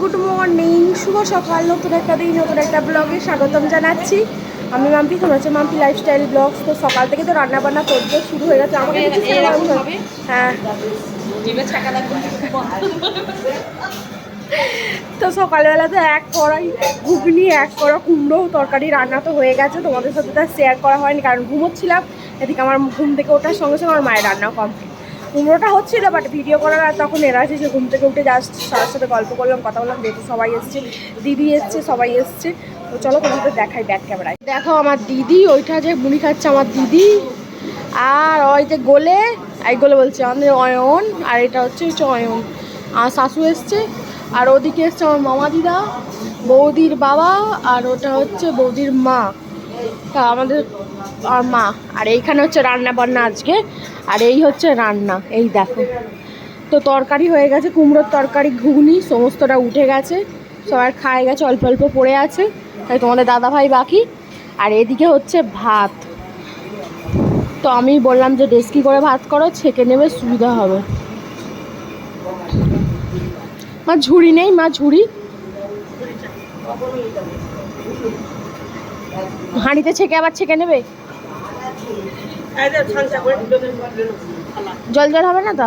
Good morning শুভ সকাল। নতুন একটা দিন নতুন একটা ব্লগে স্বাগতম জানাচ্ছি। আমি মাম্পি তোমরা হচ্ছে মাম্পি লাইফস্টাইল ব্লগ তো সকাল থেকে তো রান্না বান্না করতে শুরু হয়ে গেছে। আমাকে হ্যাঁ। তো সকালবেলা তো এক কড়াই ঘুগনি এক কড়া কুমড়ো তরকারি রান্না তো হয়ে গেছে। তোমাদের সাথে তো শেয়ার করা হয়নি কারণ ঘুমোচ্ছিলাম। এদিকে আমার ঘুম থেকে ওঠার সঙ্গে সঙ্গে আমার মায়ের রান্নাও কমপ্লিট কুমড়োটা হচ্ছিল বাট ভিডিও করার আর তখন এরা এসেছে ঘুম থেকে উঠে জাস্ট সবার সাথে গল্প করলাম, কথা বললাম, যেহেতু সবাই এসছে, দিদি এসছে, সবাই এসছে। তো চলো তোমাদের দেখাই ব্যাক ক্যামেরায় দেখো আমার দিদি, ওইটা যে মুড়ি খাচ্ছে আমার দিদি, আর ওই যে গোলে এই গোলে বলছে, আমাদের অয়ন, আর এটা হচ্ছে হচ্ছে অয়ন। আর শাশু এসছে, আর ওদিকে এসছে আমার মামা দিদা, বৌদির বাবা, আর ওটা হচ্ছে বৌদির মা। তা আমাদের আর মা। আর এইখানে হচ্ছে রান্না বান্না আজকে। আর এই হচ্ছে রান্না। এই দেখো। তো তরকারি হয়ে গেছে, কুমড়োর তরকারি, ঘুগনি, সমস্তটা উঠে গেছে। সবার খায় গেছে, অল্প অল্প পড়ে আছে। তাই তোমাদের দাদা ভাই বাকি। আর এদিকে হচ্ছে ভাত। তো আমি বললাম যে ডেস্কি করে ভাত করো, ছেঁকে নেবে, সুবিধা হবে। মা, ঝুড়ি নেই মা, ঝুড়ি? হাঁড়িতে ছেঁকে আবার ছেঁকে নেবে? জল জল হবে না তো?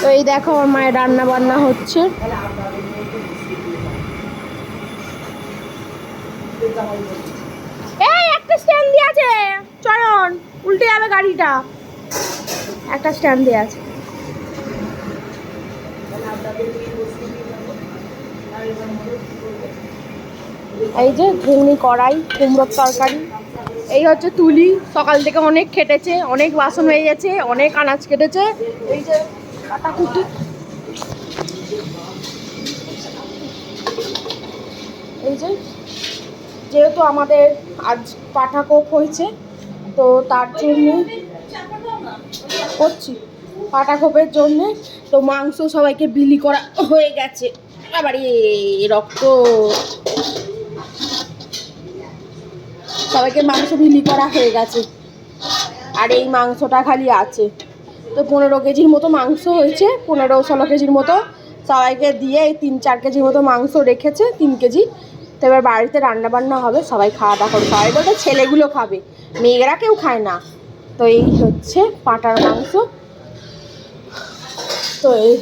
তো এই দেখো আমার মায়ের রান্না বান্না হচ্ছে। এই, একটা স্ট্যান্ড দিয়ে আছে। চলন, উল্টে যাবে গাড়িটা। একটা স্ট্যান্ড দিয়ে আছে। এই যে ঘুগনি কড়াই, কুমড়োর তরকারি। এই হচ্ছে তুলি। সকাল থেকে অনেক খেটেছে, অনেক বাসন হয়ে গেছে, অনেক আনাজ কেটেছে। এই যে কাটাকুটি। এই যে, যেহেতু আমাদের আজ পাঠাকোপ হয়েছে, তো তার জন্য করছি। পাটাকোপের জন্যে তো মাংস সবাইকে বিলি করা হয়ে গেছে। আবার রক্ত। সবাইকে মাংস বিলি করা হয়ে গেছে। আর এই মাংসটা খালি আছে। তো পনেরো কেজির মতো মাংস হয়েছে, পনেরো ষোলো কেজির মতো। সবাইকে দিয়ে এই তিন চার কেজির মতো মাংস রেখেছে, তিন কেজি। তো এবার বাড়িতে রান্না বান্না হবে, সবাই খাওয়া দাওয়া করবে। সবাই বলতে ছেলেগুলো খাবে। মেয়েরা কেউ খায় না। তো এই হচ্ছে পাটার মাংস। তো এই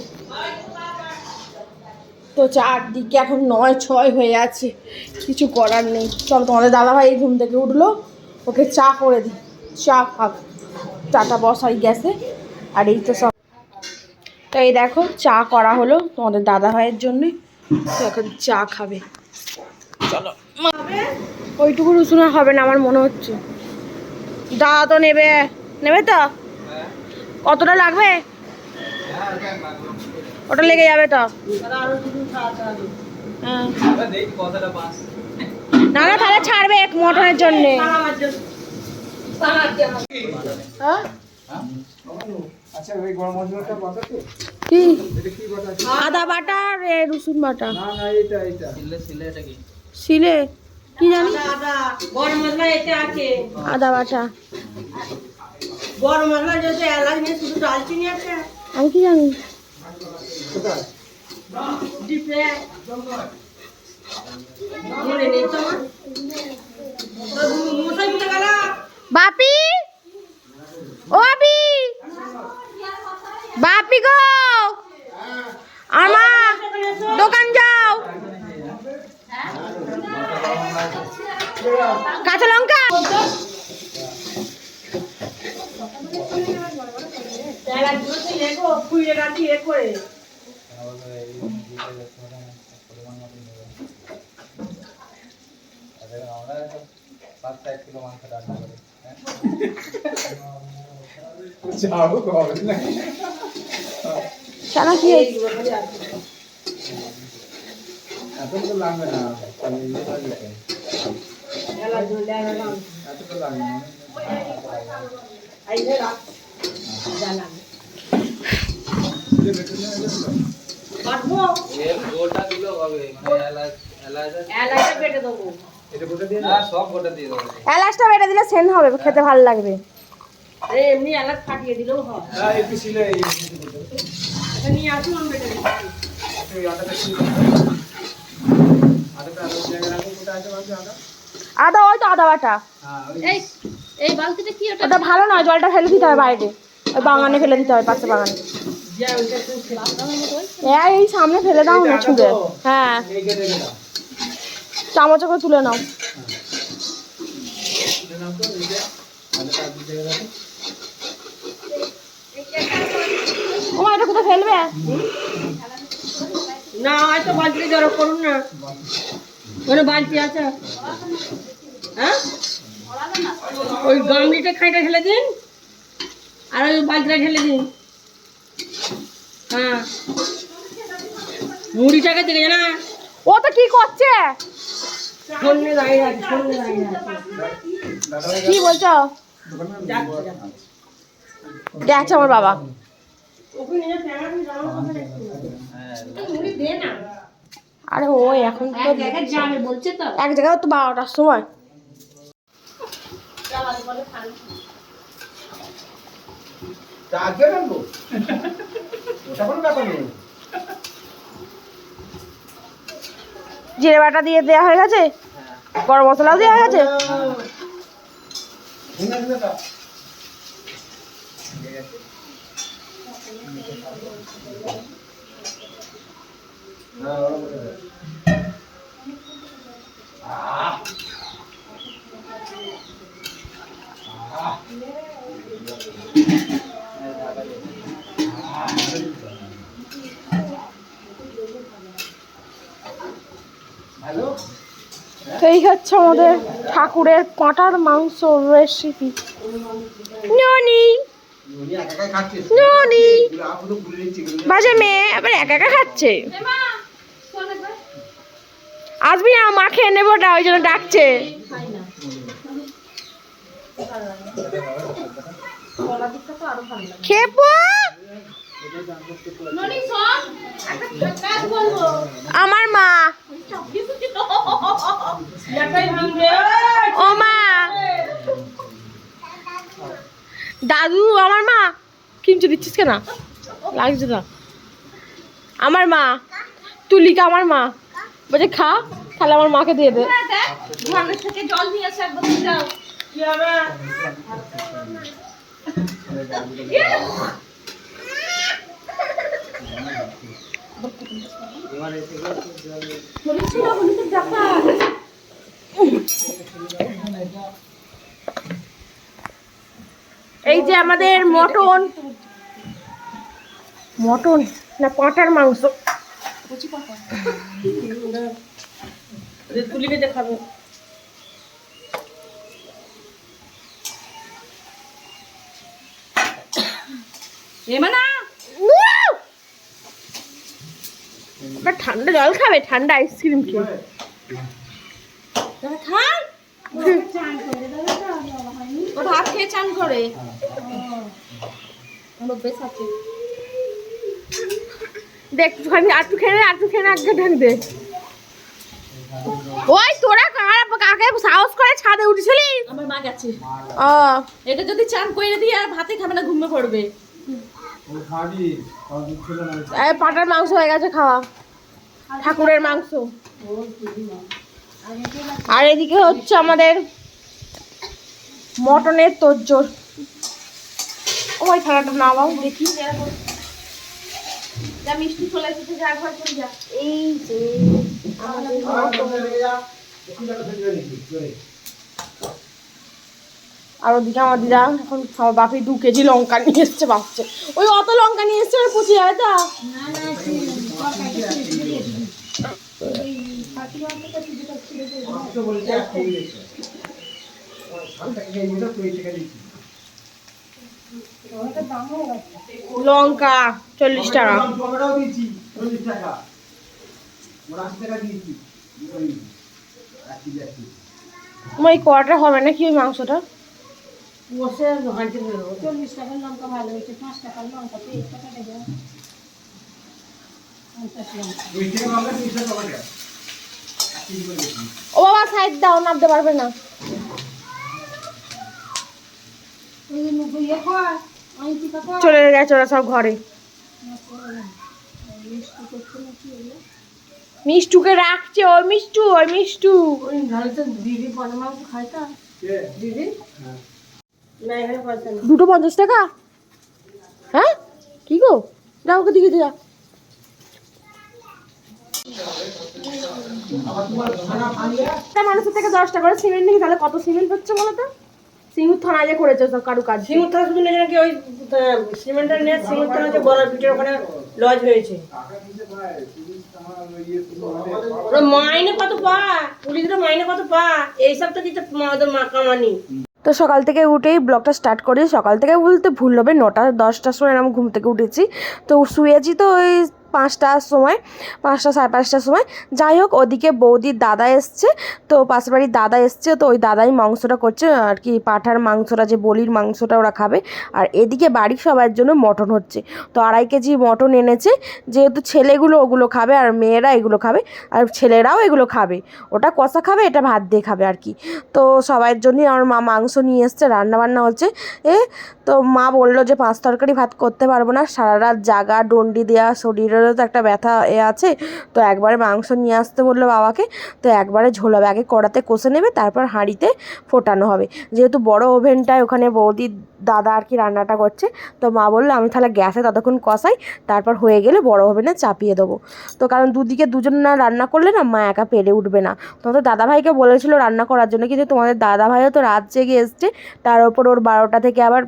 তো চারদিকে এখন নয় ছয় হয়ে আছে। কিছু করার নেই। চল তোমাদের দাদাভাই ঘুম থেকে উঠল। ওকে চা করে দিই। চা খাক। চাটা বসাই গ্যাসে। আর এই তো সব। তো এই দেখো চা করা হলো তোমাদের দাদা ভাইয়ের জন্যে। তো এখন চা খাবে। চলো। ওইটুকু রসুন হবে না আমার মনে হচ্ছে। দাদা তো নেবে। নেবে তো? কতটা লাগবে? ওটা লেগে যাবে তো। হ্যাঁ। না না তাহলে ছাড়বে এক মটনের জন্যে। হ্যাঁ? কি? আদা বাটা রসুন বাটা। না না শিলে? কি জানি? আদা বাটা। গরম মশলা যেতে এলাচ নেই শুধু দালচিনি আছে? আমি কি জানি? বাপি? ও বাপি? বাপি গো! আমা দোকান যাও। কাঁচা লঙ্কা? খুঁড়ে রাখি এ করে। যাও হবে না কেন কি হয়েছে? এত তো লাগবে না খালি ইয়ে লাগবে তো। এলাচ ধরলে এলাচ এত তো লাগবে না এই যে রাখ জানান যে বেটে নিয়ে এলে তো। কাটবো এর গোলটা দিলেও হবে মানে এলাচ এলাচ এলাচটা কেটে দেবো। এটা কোথা দিয়ে সব গোটা দিয়ে দেবো এলাচটা বেটে দিলে সেন হবে খেতে ভালো লাগবে। আরে এমনি এলাচ ফাটিয়ে দিলেও হয়। হ্যাঁ? এটা নিয়ে আসুন আমি বেটে দিচ্ছি। এই আটাটা ছিল আটাটা আলাদা জায়গায় রাখো কোথায় আছে বলতো আটা? আদা ওই তো আদা বাটা। হ্যাঁ এই এই বালতিটা কি ওটা? ওটা ভালো নয় জলটা ফেলে দিতে হবে বাইরে। বাগানে ফেলে দিতে হবে পাশে বাগানে। হ্যাঁ এই সামনে ফেলে দাও না ছুঁড়ে। হ্যাঁ। চামচে করে তুলে নাও। এটা কোথায় ফেলবে? না হয়তো বালতিটা জড়ো করুন না। ওখানে বালতি আছে। হ্যাঁ? ওই গামলিটা খাইটা ঢেলে দিন। আর ওই বালতিটা ঢেলে দিন। হ্যাঁ। মুড়িটাকে দেখে না? ও তো কি করছে? কি বলছো। দেখছে আমার বাবা। আরে ও এখন তো। এক জায়গায় তো বারোটার সময়। আজকে রাখব ওটা কোনো ব্যাপার নেই জিরে বাটা দিয়ে দেওয়া হয়ে গেছে? গরম মশলাও দেওয়া হয়ে গেছে? ভেঙে দিলে তা এই হচ্ছে আমাদের ঠাকুরের পাঁটার মাংস রেসিপি ননি। ননি বাজে মেয়ে আবার একা একা খাচ্ছে। আসবি না মা খেয়ে নেব ওটা ওই জন্য ডাকছে। খেপো আমার মা। ও মা। দাদু আমার মা। কিনতে দিচ্ছিস কেন? লাগছে না। আমার মা। তুলিকা আমার মা। বলছে খা তাহলে আমার মাকে দিয়ে দে। থেকে জল নিয়ে আসে একবার যাও কি হবে? এই যে আমাদের মটন। মটন না পাঁটার মাংস। তুলি বেঁধে খাবে এমানা আবার ঠান্ডা জল খাবে ঠান্ডা আইসক্রিম খেয়ে। খান ও ভাত খেয়ে চান করে। দেখ খেয়ে নে খেয়ে নে আগে ঢাক দে। ওই তোরা কারা কাকে সাহস করে ছাদে উঠেছিলি? আমার মা গেছে। ও। এটা যদি চান করে দিয়ে আর ভাতে খাবে না ঘুমিয়ে পড়বে। না পাটার মাংস হয়ে গেছে খাওয়া। ঠাকুরের মাংস। আর এদিকে হচ্ছে আমাদের মটনের তোজ্জোর ওই থালাটা নামাও দেখি। যা মিষ্টি চলে এসেছে যা ঘর যা। এই যে আর ওদিকে আমার দিদা এখন বাপি দু কেজি লঙ্কা নিয়ে এসছে বাচ্চা ওই অত লঙ্কা নিয়ে এসছে পচে যাবে তো? লঙ্কা চল্লিশ টাকা। চল্লিশ টাকা। ওই হবে নাকি ওই মাংসটা? চল্লিশ টাকার লঙ্কা ভালো হয়েছে, পাঁচ টাকার লঙ্কা পঞ্চাশ লঙ্কা দুই থেকে লঙ্কা তিরিশ টাকা টমেটো কেজি করে বেশি ও বাবা সাইড দাও, নামতে পারবে না। চলে গেছে ওরা সব ঘরে। মিষ্টুকে রাখছে, ওই মিষ্টু ওই মিষ্টু। দুটো পঞ্চাশ টাকা? হ্যাঁ? কি গো? যাও ওকে দিকে যা। মানুষের থেকে দশটা করে সিমেন্ট নিবি তাহলে কত সিমেন্ট হচ্ছে বলো তো সিঙ্গুর থানা যে করেছে সব কারু কাজ সিঙ্গুর থানা শুনে নাকি ওই সিমেন্টের নেট সিঙ্গুর থানা যে বলার পিঠের ওখানে লজ হয়েছে। মাইনে কত পা? পুলিশরা মাইনে কত পা? এইসব তো দিতে ওদের মা কামানি। তো সকাল থেকে উঠেই ব্লগটা স্টার্ট করি। সকাল থেকে বলতে ভুল হবে নটা দশটার সময় আমি ঘুম থেকে উঠেছি। তো শুয়েছি তো ওই পাঁচটার সময়, পাঁচটা সাড়ে পাঁচটার সময়। যাই হোক, ওদিকে বৌদির দাদা এসছে। তো পাশের বাড়ির দাদা এসছে। তো ওই দাদাই মাংসটা করছে, আর কি পাঠার মাংসটা, যে বলির মাংসটা ওরা খাবে। আর এদিকে বাড়ির সবার জন্য মটন হচ্ছে। তো আড়াই কেজি মটন এনেছে। যেহেতু ছেলেগুলো ওগুলো খাবে, আর মেয়েরা এগুলো খাবে, আর ছেলেরাও এগুলো খাবে। ওটা কষা খাবে, এটা ভাত দিয়ে খাবে আর কি। তো সবার জন্যই আমার মা মাংস নিয়ে এসছে, রান্নাবান্না হচ্ছে। এ, তো মা বলল যে পাঁচ তরকারি ভাত করতে পারব না। সারা রাত জাগা, ডন্ডি দেওয়া শরীরেরও তো একটা ব্যথা এ আছে, তো একবারে মাংস নিয়ে আসতে বলল বাবাকে, তো একবারে ঝোলা ব্যাগে কড়াতে কষে নেবে, তারপর হাঁড়িতে ফোটানো হবে। যেহেতু বড় ওভেনটায় ওখানে বৌদি, দাদা আর কি রান্নাটা করছে, তো মা বলল আমি তাহলে গ্যাসে ততক্ষণ কষাই, তারপর হয়ে গেলে বড় ওভেনে চাপিয়ে দেবো। তো কারণ দুদিকে দুজন না রান্না করলে না মা একা পেরে উঠবে না। তোমাদের দাদাভাইকে বলেছিল রান্না করার জন্য, কিন্তু তোমাদের দাদাভাইও তো রাত জেগে এসছে, তার ওপর ওর বারোটা থেকে আবার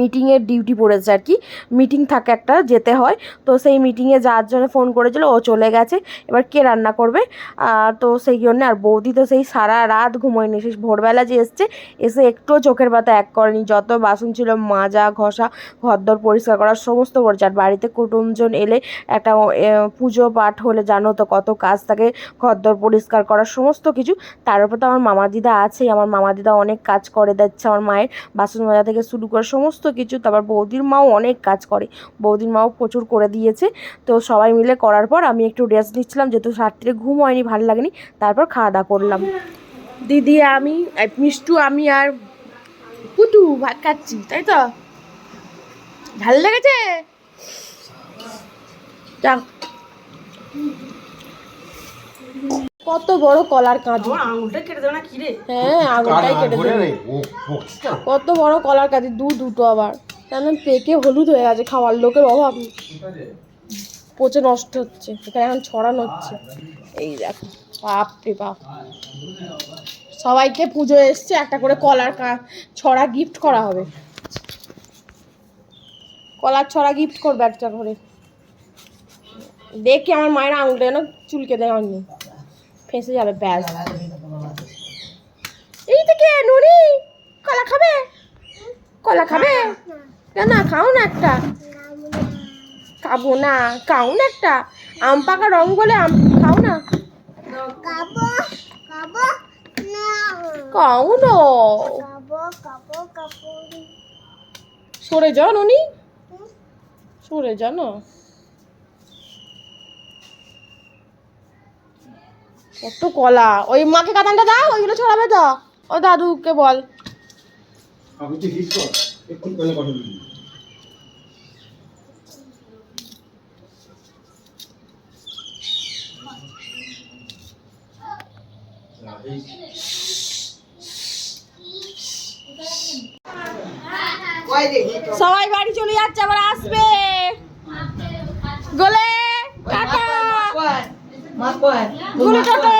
মিটিংয়ের ডিউটি পড়েছে আর কি। মিটিং থাকে একটা, যেতে হয়। তো সেই মিটিংয়ে যাওয়ার জন্য ফোন করেছিল, ও চলে গেছে। এবার কে রান্না করবে? তো সেই জন্য, আর বৌদি তো সেই সারা রাত ঘুমোয়নি। সেই ভোরবেলা যে এসছে, এসে একটুও চোখের পাতা এক করেনি। যত বাসন ছিল, মাজা, ঘষা, ঘরদর পরিষ্কার করার সমস্ত করেছে। আর বাড়িতে কুটুমজন এলে একটা পুজো পাঠ হলে জানো তো কত কাজ থাকে। ঘরদর পরিষ্কার করার সমস্ত কিছু। তার উপর তো আমার মামা দিদা আছেই। আমার মামা দিদা অনেক কাজ করে দিচ্ছে আমার মায়ের বাসন মাজা থেকে শুরু করে, সমস্ত কিছু, তারপর বৌদির মাও অনেক কাজ করে। বৌদির মাও প্রচুর করে দিয়েছে। তো সবাই মিলে করার পর আমি একটু রেস্ট নিচ্ছিলাম, যেহেতু রাত্রে ঘুম হয়নি, ভালো লাগেনি, তারপর খাওয়া দাওয়া করলাম। দিদি, আমি মিষ্টু, আমি আর পুটু ভাত খাচ্ছি, তাই তো? ভালো লেগেছে? যাক কত বড় কলার কাঁদি। আঙুলটা কেটে দেবে না কি রে? হ্যাঁ আঙুলটাই কেটে দেবে। কত বড় কলার কাঁদি দু দুটো আবার। কেন পেকে হলুদ হয়ে গেছে খাওয়ার লোকের অভাব। পচে নষ্ট হচ্ছে এখানে এখন ছড়ানো হচ্ছে। এই দেখো বাপ রে বাপ। সবাইকে পুজো এসছে একটা করে কলার কা- ছড়া গিফট করা হবে। কলার ছড়া গিফট করবে একটা করে। দেখি আমার মায়ের আঙুলটা যেন চুলকে দেয় অন্য ফেঁসে যাবে ব্যাস। এই থেকে নুনি? কলা খাবে? কলা খাবে? কেন না খাও না একটা। খাব না খাও না একটা। আম পাকা রং বলে আম খাও না। খাও না. সরে যাও নুনি। সরে যা কত কলা। ওই মাকে কাতানটা দাও ওইগুলো ছড়াবে তো। ও দাদুকে বল। একটু সবাই বাড়ি চলে যাচ্ছে আবার আসবে। গোলে টাটা। গুলু টাটা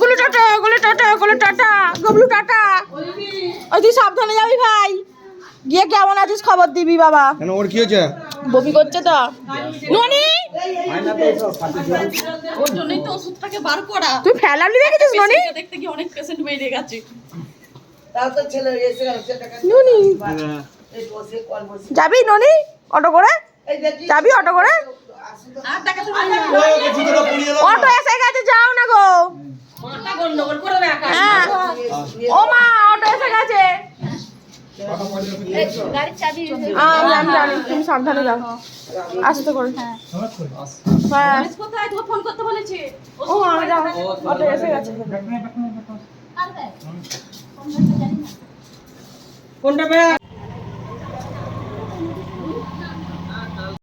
গুলু টাটা গুলু টাটা গুলু টাটা গবলু টাটা। ওই তুই সাবধানে যাবি ভাই। গিয়ে কেমন আছিস খবর দিবি বাবা। কেন ওর কি হয়েছে? বমি করছে তো। ননি! আয়না তো সব ফাটি ওর জন্যই তো ওষুধটাকে বার করা। তুই ফেলালি দেখেছিস ননি? দেখতে গিয়ে অনেক পেশেন্ট বেরিয়ে গেছে। ননি! যাবি ননি অটো করে? যাবি অটো করে? অটো এসে গেছে যাও না গো। হ্যাঁ। ও মা অটো এসে গেছে। আমি আমি জানি তুমি সাবধানে যাও। আসতে করে। হ্যাঁ। তোকে ফোন করতে বলেছে। ও যাও। অটো এসে গেছে। কোনটা